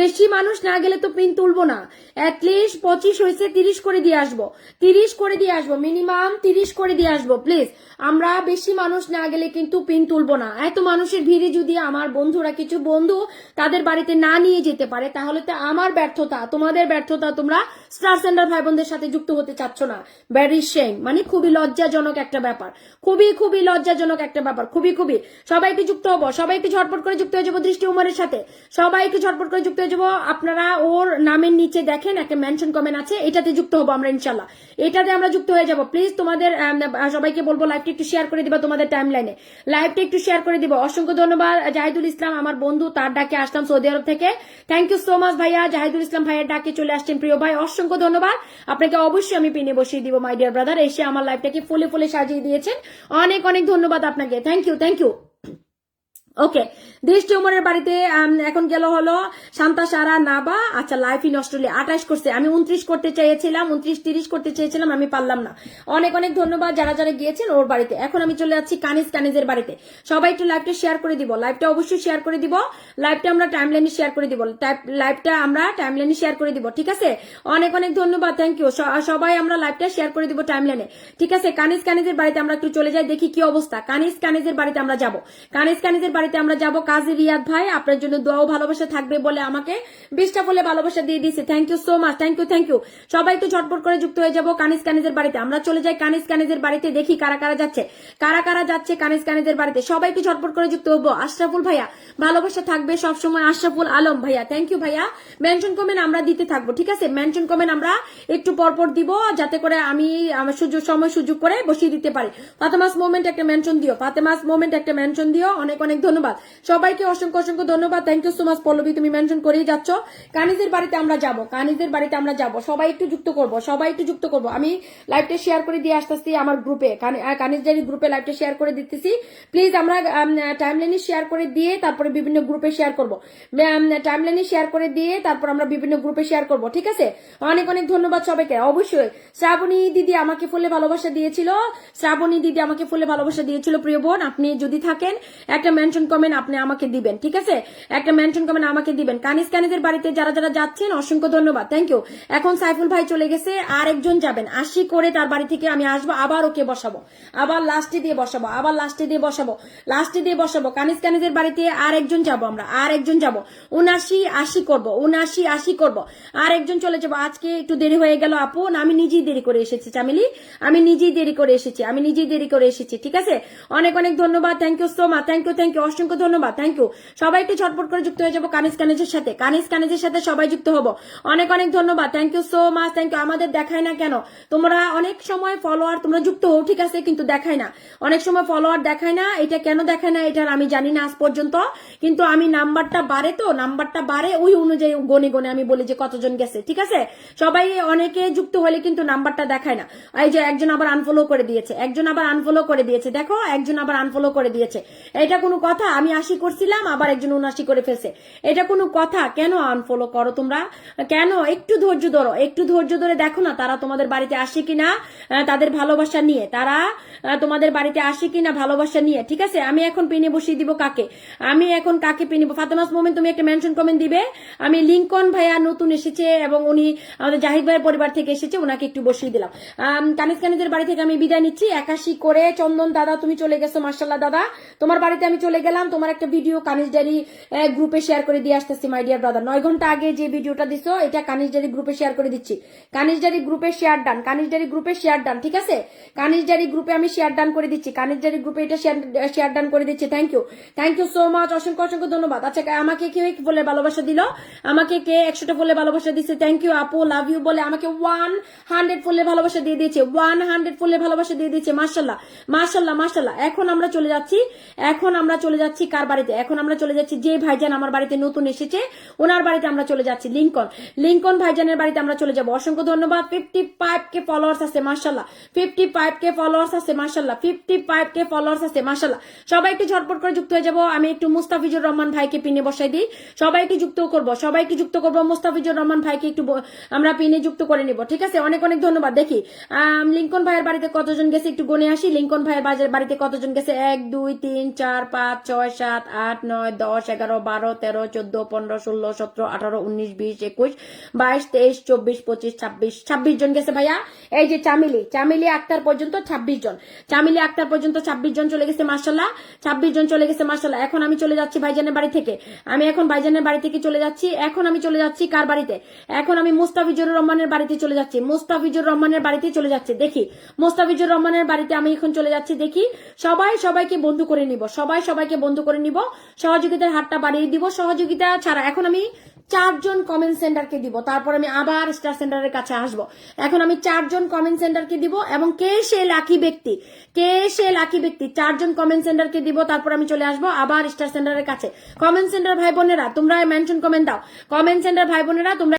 বেশি মানুষ না গেলে তো পিন তুলবো না অ্যাটলিস্ট পঁচিশ হয়েছে তিরিশ করে দিয়ে আসবো তিরিশ করে দিয়ে আসবো মিনিমাম তিরিশ করে দিয়ে আসবো প্লিজ আমরা বেশি মানুষ না গেলে কিন্তু পিন তুলবো না এত মানুষের ভিড়ে যদি আমার বন্ধুরা কিছু বন্ধু তাদের বাড়িতে না নিয়ে যেতে পারে তাহলে তো আমার ব্যর্থতা তোমাদের ব্যর্থতা তোমরা স্টার সেন্টার ভাই বোনদের সাথে যুক্ত হতে চাচ্ছ না ভ্যারি শেম মানে খুবই লজ্জাজনক একটা ব্যাপার খুবই খুবই লজ্জাজনক একটা ব্যাপার খুবই খুবই সবাইকে যুক্ত হবো সবাইকে ঝট ঝটপট করে যুক্ত হয়ে যাবো দৃষ্টি উমরের সাথে সবাইকে ঝটপট করে যুক্ত হয়ে যাবো আপনারা ওর নামের নিচে দেখেন একটা মেনশন কমেন্ট আছে এটাতে যুক্ত হবো আমরা ইনশাল্লাহ এটাতে আমরা যুক্ত হয়ে যাব প্লিজ তোমাদের সবাইকে বলবো লাইভটা একটু শেয়ার করে দিবা তোমাদের টাইম লাইনে লাইভটা একটু শেয়ার করে দিবো অসংখ্য ধন্যবাদ জাহিদুল ইসলাম আমার বন্ধু তার ডাকে আসলাম সৌদি আরব থেকে থ্যাংক ইউ সো মাচ ভাইয়া জাহিদুল ইসলাম ভাইয়ের ডাকে চলে আসছেন প্রিয় ভাই অসংখ্য ধন্যবাদ আপনাকে অবশ্যই আমি পিনে বসিয়ে দিব মাই ডিয়ার ব্রাদার এসে আমার লাইফটাকে ফুলে ফুলে সাজিয়ে দিয়েছেন অনেক অনেক ধন্যবাদ আপনাকে thank you thank you okay দেশ চৌমনের বাড়িতে এখন গেল হলো শান্তা সারা নাবা আচ্ছা লাইফ ইন অস্ট্রেলিয়া আঠাশ করছে আমি উনত্রিশ করতে চেয়েছিলাম উনত্রিশ তিরিশ করতে চেয়েছিলাম আমি পারলাম না অনেক অনেক ধন্যবাদ যারা যারা গিয়েছেন ওর বাড়িতে এখন আমি চলে যাচ্ছি কানিজ কানিজের বাড়িতে সবাই একটু লাইভটা শেয়ার করে দিব লাইভটা অবশ্যই শেয়ার করে দিব লাইভটা আমরা টাইমলাইনে শেয়ার করে দিব লাইভটা আমরা টাইমলাইনে শেয়ার করে দিব ঠিক আছে অনেক অনেক ধন্যবাদ থ্যাংক ইউ সবাই আমরা লাইভটা শেয়ার করে দিব টাইমলাইনে ঠিক আছে কানিজ কানিজের বাড়িতে আমরা একটু চলে যাই দেখি কি অবস্থা কানিজ কানিজের বাড়িতে আমরা যাব কানিজ কানিজের বাড়িতে বাড়িতে আমরা যাব কাজী রিয়াদ ভাই আপনার জন্য দোয়াও ভালোবাসা থাকবে বলে আমাকে বিশটা বলে ভালোবাসা দিয়ে দিয়েছে thank you so much thank you thank you সবাই তো ঝটপট করে যুক্ত হয়ে যাব কানিস কানিজের বাড়িতে আমরা চলে যাই কানিস কানিজের বাড়িতে দেখি কারা কারা যাচ্ছে কারা কারা যাচ্ছে কানিস কানিজের বাড়িতে সবাই তো ঝটপট করে যুক্ত হবো আশরাফুল ভাইয়া ভালোবাসা থাকবে সবসময় আশরাফুল আলম ভাইয়া থ্যাংক ইউ ভাইয়া মেনশন কমেন্ট আমরা দিতে থাকবো ঠিক আছে মেনশন কমেন্ট আমরা একটু পরপর দিব যাতে করে আমি সুযোগ সময় সুযোগ করে বসিয়ে দিতে পারি ফাতেমাস মোমেন্ট একটা মেনশন দিও ফাতেমাস মোমেন্ট একটা মেনশন দিও অনেক অনেক ধন্যবাদ ধন্যবাদ সবাইকে অসংখ্য অসংখ্য ধন্যবাদ thank you so much Pallavi তুমি মেনশন করেই যাচ্ছ কানিজের বাড়িতে আমরা যাব কানিজের বাড়িতে আমরা যাব সবাই একটু যুক্ত করব সবাই একটু যুক্ত করব আমি লাইভটা শেয়ার করে দিয়ে আসতেছি আমার গ্রুপে কানিজারি গ্রুপে লাইভটা শেয়ার করে দিতেছি প্লিজ আমরা টাইমলাইনে শেয়ার করে দিয়ে তারপরে বিভিন্ন গ্রুপে শেয়ার করব টাইমলাইনে শেয়ার করে দিয়ে তারপর আমরা বিভিন্ন গ্রুপে শেয়ার করব ঠিক আছে অনেক অনেক ধন্যবাদ সবাইকে অবশ্যই শ্রাবণী দিদি আমাকে ফুলে ভালোবাসা দিয়েছিল শ্রাবণী দিদি আমাকে ফুলে ভালোবাসা দিয়েছিল প্রিয় বোন আপনি যদি থাকেন একটা মেনশন মেনশন কমেন্ট আপনি আমাকে দিবেন ঠিক আছে একটা মেনশন কমেন্ট আমাকে দিবেন কানিস কানিসের বাড়িতে যারা যারা যাচ্ছেন অসংখ্য ধন্যবাদ থ্যাংক ইউ এখন সাইফুল ভাই চলে গেছে আর একজন যাবেন আশি করে তার বাড়ি থেকে আমি আসবো আবার ওকে বসাবো আবার লাস্টে দিয়ে বসাবো আবার লাস্টে দিয়ে বসাবো লাস্টে দিয়ে বসাবো কানিস কানিসের বাড়িতে আর একজন যাবো আমরা আর একজন যাবো উনাশি আশি করবো উনাশি আশি করবো আর একজন চলে যাবো আজকে একটু দেরি হয়ে গেল আপু আমি নিজেই দেরি করে এসেছি চামিলি আমি নিজেই দেরি করে এসেছি আমি নিজেই দেরি করে এসেছি ঠিক আছে অনেক অনেক ধন্যবাদ thank you so much thank you thank you অসংখ্য ধন্যবাদ থ্যাংক ইউ সবাই একটু ছটপট করে যুক্ত হয়ে যাবো কানিস কানিজের সাথে কানিস কানিজের সাথে সবাই যুক্ত হবো অনেক অনেক ধন্যবাদ thank you so much thank you আমাদের দেখায় না কেন তোমরা অনেক সময় ফলোয়ার তোমরা যুক্ত হো ঠিক আছে কিন্তু দেখায় না অনেক সময় ফলোয়ার দেখায় না এটা কেন দেখায় না এটার আমি জানি না আজ পর্যন্ত কিন্তু আমি নাম্বারটা বাড়ে তো নাম্বারটা বাড়ে ওই অনুযায়ী গনে গনে আমি বলি যে কতজন গেছে ঠিক আছে সবাই অনেকে যুক্ত হলে কিন্তু নাম্বারটা দেখায় না এই যে একজন আবার আনফলো করে দিয়েছে একজন আবার আনফলো করে দিয়েছে দেখো একজন আবার আনফলো করে দিয়েছে এটা কোনো কথা কথা আমি আশি করছিলাম আবার একজন উনাশি করে ফেলছে এটা কোনো কথা কেন আনফলো করো তোমরা কেন একটু ধৈর্য ধরো একটু ধৈর্য ধরে দেখো না তারা তোমাদের বাড়িতে আসে কিনা তাদের ভালোবাসা নিয়ে তারা তোমাদের বাড়িতে আসে কিনা ভালোবাসা নিয়ে ঠিক আছে আমি এখন পিনে বসিয়ে দিব কাকে আমি এখন কাকে পিনে ফাতেমাস মোমেন তুমি একটা মেনশন কমেন্ট দিবে আমি লিঙ্কন ভাইয়া নতুন এসেছে এবং উনি আমাদের জাহিদ ভাইয়ের পরিবার থেকে এসেছে ওনাকে একটু বসিয়ে দিলাম কানিজ কানিজের বাড়ি থেকে আমি বিদায় নিচ্ছি একাশি করে চন্দন দাদা তুমি চলে গেছো মার্শাল্লাহ দাদা তোমার বাড়িতে আমি চলে গেলাম তোমার একটা ভিডিও কানিস ডায়েরি গ্রুপে শেয়ার করে দিয়ে আসতেছি মাই ডিয়ার ব্রাদার নয় ঘন্টা আগে যে ভিডিওটা দিছো এটা কানিস ডায়েরি গ্রুপে শেয়ার করে দিচ্ছি কানিস ডায়েরি গ্রুপে শেয়ার ডান কানিস ডায়েরি গ্রুপে শেয়ার ডান ঠিক আছে কানিস ডায়েরি গ্রুপে আমি শেয়ার ডান করে দিচ্ছি কানিস ডায়েরি গ্রুপে এটা শেয়ার ডান করে দিচ্ছি thank you thank you so much অসংখ্য অসংখ্য ধন্যবাদ আচ্ছা আমাকে কেউ বলে ভালোবাসা দিল আমাকে কে একশোটা বলে ভালোবাসা দিচ্ছে থ্যাংক ইউ আপু লাভ ইউ বলে আমাকে ওয়ান হান্ড্রেড ফুলে ভালোবাসা দিয়ে দিয়েছে ওয়ান হান্ড্রেড ফুলে ভালোবাসা দিয়ে দিয়েছে মার্শাল্লাহ মার্শাল্লাহ মার্শাল্লাহ এখন আমরা চলে যাচ্ছি এখন আমরা চলে যাচ্ছি কার বাড়িতে এখন আমরা চলে যাচ্ছি যে ভাইজান আমার বাড়িতে নতুন এসেছে ওনার বাড়িতে আমরা চলে যাচ্ছি লিঙ্কন লিঙ্কন ভাইজানের বাড়িতে আমরা চলে যাবো অসংখ্য ধন্যবাদ ফিফটি ফাইভ কে ফলোয়ার্স আছে মার্শাল্লাহ ফিফটি ফাইভ কে ফলোয়ার্স আছে মার্শাল্লাহ ফিফটি ফাইভ কে ফলোয়ার্স আছে মার্শাল্লাহ সবাই একটু ঝটপট করে যুক্ত হয়ে যাবো আমি একটু মুস্তাফিজুর রহমান ভাইকে পিনে বসাই দিই সবাইকে যুক্ত করবো সবাইকে যুক্ত করবো মুস্তাফিজুর রহমান ভাইকে একটু আমরা পিনে যুক্ত করে নিব ঠিক আছে অনেক অনেক ধন্যবাদ দেখি লিঙ্কন ভাইয়ের বাড়িতে কতজন গেছে একটু গনে আসি লিঙ্কন ভাইয়ের বাড়িতে কতজন গেছে এক দুই তিন চার পাঁচ ছয় সাত আট নয় দশ এগারো বারো তেরো চোদ্দ পনেরো ষোলো সতেরো আঠারো উনিশ বিশ একুশ বাইশ তেইশ চব্বিশ পঁচিশ ছাব্বিশ ছাব্বিশ জন গেছে ভাইয়া এই যে চামিলি চামিলি আক্তার পর্যন্ত ছাব্বিশ জন চামিলি আক্তার পর্যন্ত ছাব্বিশ জন চলে গেছে মার্শাল্লাহ ছাব্বিশ জন চলে গেছে মার্শাল্লাহ এখন আমি চলে যাচ্ছি ভাইজানের বাড়ি থেকে আমি এখন ভাইজানের বাড়ি থেকে চলে যাচ্ছি এখন আমি চলে যাচ্ছি কার বাড়িতে এখন আমি মুস্তাফিজুর রহমানের বাড়িতে চলে যাচ্ছি মুস্তাফিজুর রহমানের বাড়িতে চলে যাচ্ছি দেখি মুস্তাফিজুর রহমানের বাড়িতে আমি এখন চলে যাচ্ছি দেখি সবাই সবাইকে বন্ধু করে নিব সবাই সবাইকে বন্ধ করে নিব সহযোগিতার হাতটা বাড়িয়ে দিব সহযোগিতা ছাড়া এখন আমি চারজন কমেন্ট সেন্টারকে দিব তারপর আমি আবার স্টার সেন্টারের কাছে আসব এখন আমি চারজন কমেন্ট সেন্টারকে দিব এবং কে সে লাকি ব্যক্তি কে সে লাকি ব্যক্তি চারজন কমেন্ট সেন্টারকে দিব তারপর আমি চলে আসব আবার স্টার সেন্টারের কাছে কমেন্ট সেন্টার ভাই বোনেরা তোমরা মেনশন কমেন্ট দাও কমেন্ট সেন্টার ভাই বোনেরা তোমরা